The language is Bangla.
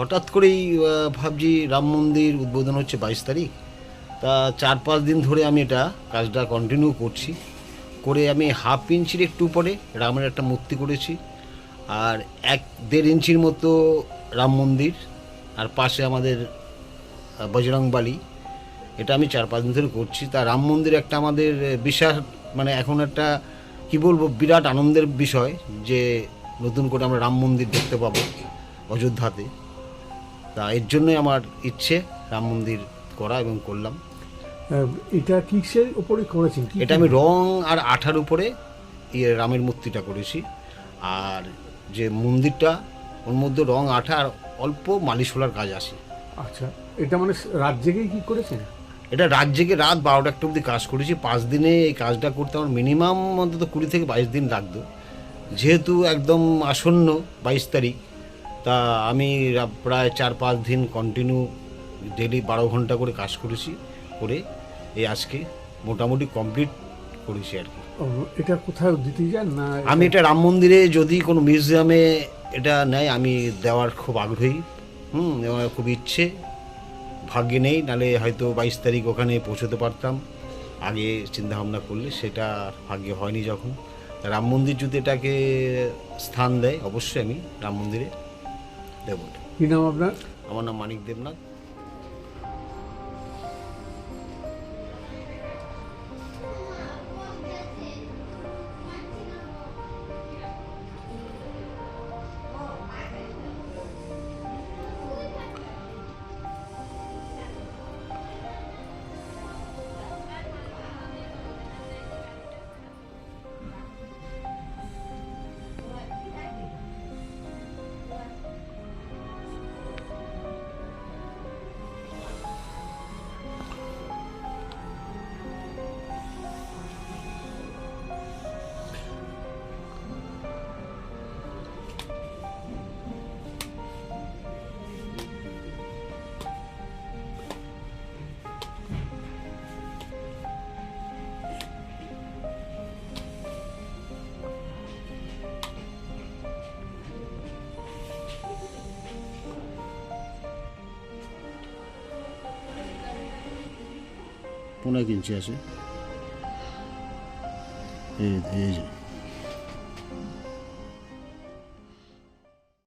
হঠাৎ করেই ভাবছি রাম মন্দির উদ্বোধন হচ্ছে বাইশ তারিখ। তা চার পাঁচ দিন ধরে আমি এটা কাজটা কন্টিনিউ করছি। করে আমি হাফ ইঞ্চির একটু উপরে রামের একটা মূর্তি করেছি। আর এক দেড় ইঞ্চির মতো রাম মন্দির। আর পাশে আমাদের আহ, বজরং বালি। এটা আমি চার পাঁচ দিন ধরে করছি। তা রাম মন্দির একটা আমাদের বিশাল মানে এখন একটা কি বলব বিরাট আনন্দের বিষয় যে নতুন করে আমরা রাম মন্দির দেখতে পাবো অযোধ্যাতে। তা এর জন্যই আমার ইচ্ছে রাম মন্দির করা এবং করলাম। এটা কিসের উপরে করেছেন? এটা আমি রং আর আঠার উপরে ইয়ে রামের মূর্তিটা করেছি। আর যে মন্দিরটা ওর মধ্যে রং আঠা আর অল্প মালিশ ফোলার কাজ আছে। আচ্ছা এটা মানে রাত জেগেই কি করেছেন? এটা রাত জেগে রাত বারোটা একটা অবধি কাজ করেছি। পাঁচ দিনে এই কাজটা করতে আমার মিনিমাম অন্তত কুড়ি থেকে বাইশ দিন লাগতো। যেহেতু একদম আসন্ন বাইশ তারিখ তা আমি প্রায় চার পাঁচ দিন কন্টিনিউ ডেলি বারো ঘণ্টা করে কাজ করেছি করে এই আজকে মোটামুটি কমপ্লিট করেছি আর কি। এটা কোথাও দিতে যান না আমি এটা রাম মন্দিরে যদি কোনো মিউজিয়ামে এটা নেয় আমি দেওয়ার খুব আগ্রহী। হুম আমার খুব ইচ্ছে ভাগ্যে নেই নালে হয়তো বাইশ তারিখ ওখানে পৌঁছতে পারতাম। আগে চিন্তা ভাবনা করলে সেটা ভাগ্যে হয়নি যখন। রাম মন্দির যদি এটাকে স্থান দেয় অবশ্যই আমি রাম মন্দিরে দেবো কী কি নাম আপনার? আমার নাম মানিক দেবনাথ। পনেরো ইঞ্চি আছে এই এই যে